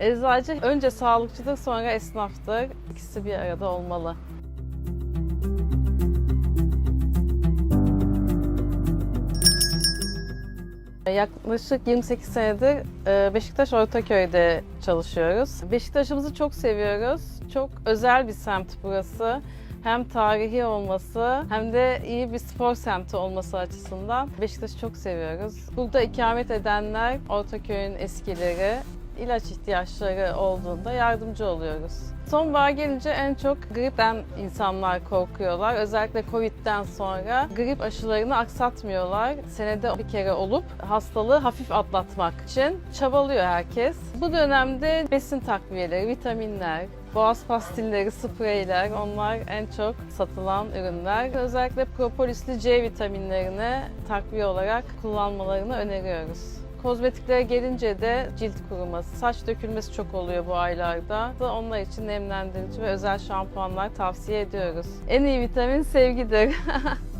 Eczacı önce sağlıkçıdır sonra esnaftır. İkisi bir arada olmalı. Yaklaşık 28 senedir e, Beşiktaş Ortaköy'de çalışıyoruz. Beşiktaş'ımızı çok seviyoruz. Çok özel bir semt burası. Hem tarihi olması hem de iyi bir spor semti olması açısından Beşiktaş'ı çok seviyoruz. Burada ikamet edenler Ortaköy'ün eskileri ilaç ihtiyaçları olduğunda yardımcı oluyoruz. Sonbahar gelince en çok gripten insanlar korkuyorlar. Özellikle Covid'den sonra grip aşılarını aksatmıyorlar. Senede bir kere olup hastalığı hafif atlatmak için çabalıyor herkes. Bu dönemde besin takviyeleri, vitaminler, boğaz pastilleri, spreyler onlar en çok satılan ürünler. Özellikle propolisli C vitaminlerini takviye olarak kullanmalarını öneriyoruz. Kozmetiklere gelince de cilt kuruması, saç dökülmesi çok oluyor bu aylarda. Da Onlar için nemlendirici ve özel şampuanlar tavsiye ediyoruz. En iyi vitamin sevgidir.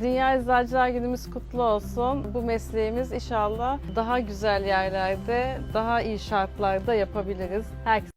Dünya Eczacılar Günümüz kutlu olsun. Bu mesleğimiz inşallah daha güzel yerlerde, daha iyi şartlarda yapabiliriz. Herkese